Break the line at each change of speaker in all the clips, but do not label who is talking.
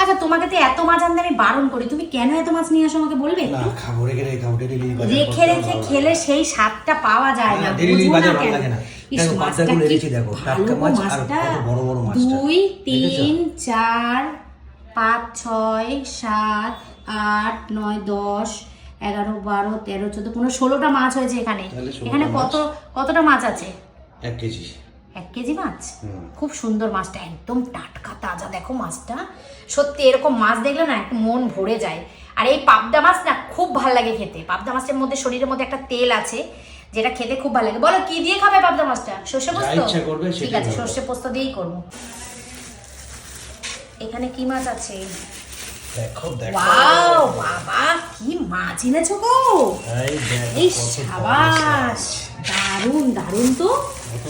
আচ্ছা তোমাকে তো এত মাছ আনতে আমি বারণ করি তুমি কেন এত মাছ নিয়ে আসো আমাকে বলবে না রেখে রেখে খেলে সেই স্বাদটা পাওয়া যায় না ডেলি বাজার দুই তিন চার পাঁচ ছয় সাত আট নয় দশ এগারো বারো তেরো চোদ্দ পনেরো ষোলোটা মাছ হয়েছে এখানে এখানে কত কতটা মাছ আছে এক কেজি এক কেজি মাছ খুব সুন্দর মাছটা একদম টাটকা তাজা দেখো মাছটা সত্যি এরকম মাছ দেখলে না একটু মন ভরে যায় আর এই পাবদা মাছ না খুব ভাল লাগে খেতে পাবদা মাছের মধ্যে শরীরের মধ্যে একটা তেল আছে যেটা খেতে খুব ভালো লাগে বলো কি দিয়ে খাবে পাবদা মাছটা সর্ষে
পোস্ত ঠিক আছে
সর্ষে পোস্ত দিয়েই করব এখানে কি মাছ আছে
দেখো দেখো
বাবা কি মাছ এনেছো গো এই শাবাশ দারুণ দারুণ তো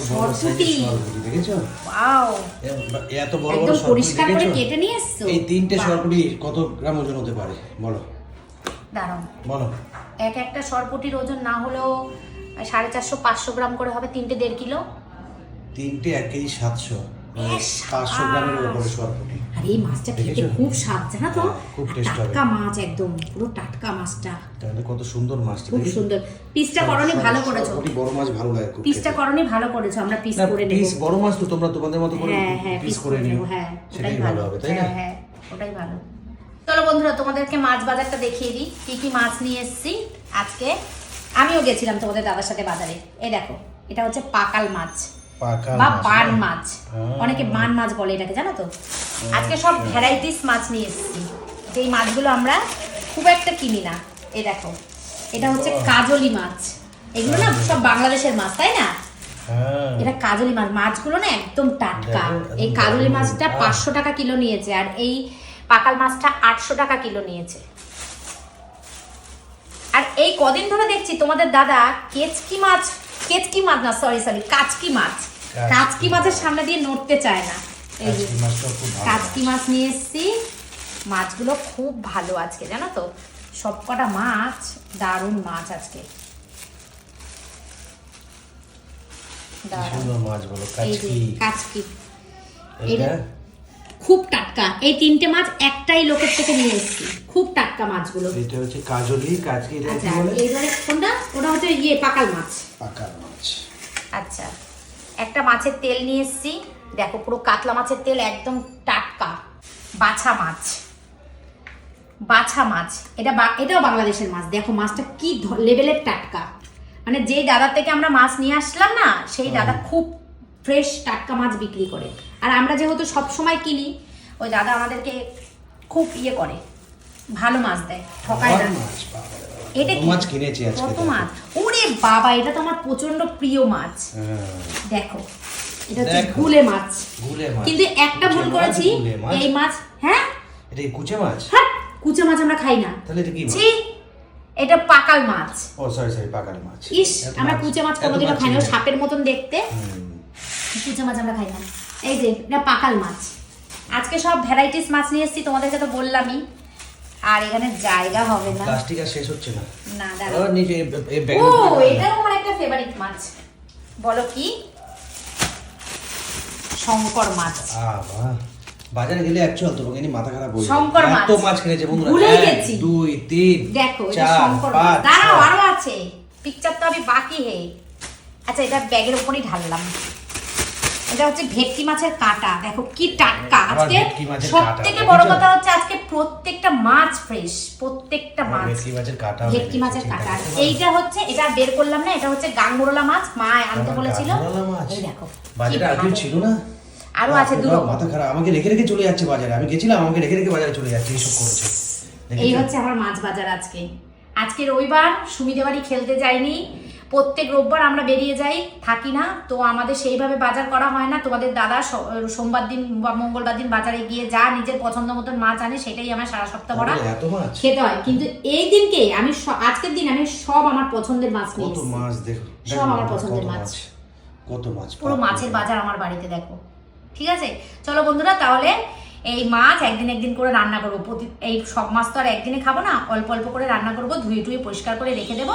সরপুটি পরিষ্কার কেটে
তিনটে কত গ্রাম ওজন হতে পারে বলো বলো
এক একটা ওজন না হলেও সাড়ে চারশো পাঁচশো গ্রাম করে হবে তিনটে দেড় কিলো
তিনটে এক কেজি সাতশো
মানে ইয়ে পাঁচশো
গ্রামের ওপরে সরপুটি
এই মাছটা খেতে খুব স্বাদ জানা তো টাটকা মাছ একদম পুরো টাটকা মাছটা
তাহলে কত সুন্দর মাছটা
খুব সুন্দর পিসটা করনি ভালো করেছো
বড় মাছ ভালো লাগে
পিসটা করনি ভালো করেছো আমরা পিস করে নেব পিস
বড় মাছ তো তোমরা তোমাদের মতো করে পিস হ্যাঁ, হ্যাঁ, করে নিও হ্যাঁ সেটাই ভালো হবে তাই না হ্যাঁ, হ্যাঁ
ওটাই ভালো চলো বন্ধুরা তোমাদেরকে মাছ বাজারটা দেখিয়ে দিই কি কি মাছ নিয়ে এসেছি আজকে আমিও গেছিলাম তোমাদের দাদার সাথে বাজারে এই দেখো এটা হচ্ছে পাকাল মাছ বা বান হ্যাঁ। মাছ অনেকে হ্যাঁ। বান মাছ বলে এটাকে জানো তো আজকে সব আচ্ছা। ভ্যারাইটিস মাছ নিয়ে এসেছি যেই মাছগুলো আমরা খুব একটা কিনি না এ দেখো এটা হচ্ছে কাজলি মাছ এগুলো না সব বাংলাদেশের মাছ তাই না হ্যাঁ। এটা কাজলি মাছ মাছগুলো না একদম টাটকা এই কাজলি মাছটা পাঁচশো টাকা কিলো নিয়েছে আর এই পাকাল মাছটা আটশো টাকা কিলো নিয়েছে আর এই কদিন ধরে দেখছি তোমাদের দাদা কেচকি মাছ কেচকি মাছ না সরি সরি কাচকি মাছ কাচকি মাছের সামনে দিয়ে নড়তে চায় না কাচকি মাছ নিয়ে এসছি মাছগুলো খুব ভালো আজকে জানো তো কটা মাছ দারুণ মাছ আজকে খুব টাটকা এই তিনটে মাছ একটাই লোকের থেকে নিয়ে এসেছি খুব টাটকা মাছগুলো
এটা হচ্ছে কাজলি কাজকি এটা
আচ্ছা, কি বলে এইবারে কোনটা ওটা হচ্ছে ইয়ে পাকাল মাছ
পাকাল মাছ
আচ্ছা একটা মাছের তেল নিয়ে এসছি দেখো পুরো কাতলা মাছের তেল একদম টাটকা বাছা মাছ বাছা মাছ এটা এটাও বাংলাদেশের মাছ দেখো মাছটা কি লেভেলের টাটকা মানে যে দাদার থেকে আমরা মাছ নিয়ে আসলাম না সেই দাদা খুব ফ্রেশ টাটকা মাছ বিক্রি করে আর আমরা যেহেতু সব সময় কিনি ওই দাদা আমাদেরকে খুব ইয়ে করে ভালো মাছ দেয় ঠকায় না এটা কত মাছ ও ওরে বাবা এটা তো আমার প্রচন্ড প্রিয় মাছ হ্যাঁ। দেখো এটা হচ্ছে মাছ কিন্তু একটা ভুল করেছি এই মাছ হ্যাঁ
এটা কুচে মাছ
হ্যাঁ কুচে মাছ আমরা খাই না
তাহলে এটা কি ছি
এটা পাকাল মাছ
ও সরি সরি পাকাল মাছ
ইস আমরা কুচে মাছ কোনোদিনও খাই না সাপের মতন দেখতে কুচে মাছ আমরা খাই না এই যে এটা পাকাল মাছ আজকে সব ভ্যারাইটিস মাছ নিয়ে এসেছি তোমাদেরকে তো বললামই আর এখানে জায়গা হবে না
প্লাস্টিক আর শেষ হচ্ছে না না নিচে এই ব্যাগ
ও আমার একটা ফেভারিট মাছ বলো কি শঙ্কর মাছ
বাজারে গেলে মাথা খারাপ হয়ে
শঙ্কর মাছ তো
মাছ কিনেছে বন্ধুরা ভুলে গেছি 2 3
দেখো এটা শঙ্কর মাছ দাঁড়াও আরো আছে পিকচার তো আমি বাকি হে আচ্ছা এটা ব্যাগের উপরেই ঢাললাম এটা হচ্ছে ভেটকি মাছের কাঁটা দেখো কি টাটকা
আজকে সব
থেকে বড় কথা হচ্ছে আজকে প্রত্যেকটা মাছ ফ্রেশ প্রত্যেকটা মাছ ভেটকি মাছের কাঁটা ভেটকি মাছের কাঁটা এইটা হচ্ছে এটা বের করলাম না এটা হচ্ছে গাঙ্গুরলা মাছ মা আনতে বলেছিল
এই দেখো বাজারে আগে ছিল না আরো আছে দুটো মাথা খারাপ আমাকে রেখে রেখে চলে যাচ্ছে বাজারে আমি গেছিলাম আমাকে রেখে রেখে বাজারে চলে যাচ্ছে এইসব করছে
এই হচ্ছে আমার মাছ বাজার আজকে আজকে রবিবার সুমিদেবাড়ি খেলতে যাইনি প্রত্যেক রোববার আমরা বেরিয়ে যাই থাকি না তো আমাদের সেইভাবে বাজার করা হয় না তোমাদের দাদা সোমবার দিন বা মঙ্গলবার দিন বাজারে গিয়ে যা নিজের পছন্দ মতন মাছ আনে সেটাই আমার সারা সপ্তাহ ভরা খেতে হয় কিন্তু এই দিনকে আমি আজকের দিন আমি সব আমার পছন্দের মাছ নিয়ে সব আমার পছন্দের মাছ কত মাছ পুরো মাছের বাজার আমার বাড়িতে দেখো ঠিক আছে চলো বন্ধুরা তাহলে এই মাছ একদিন একদিন করে রান্না করবো প্রতি এই সব মাছ তো আর একদিনে খাবো না অল্প অল্প করে রান্না করবো ধুয়ে টুয়ে পরিষ্কার করে রেখে দেবো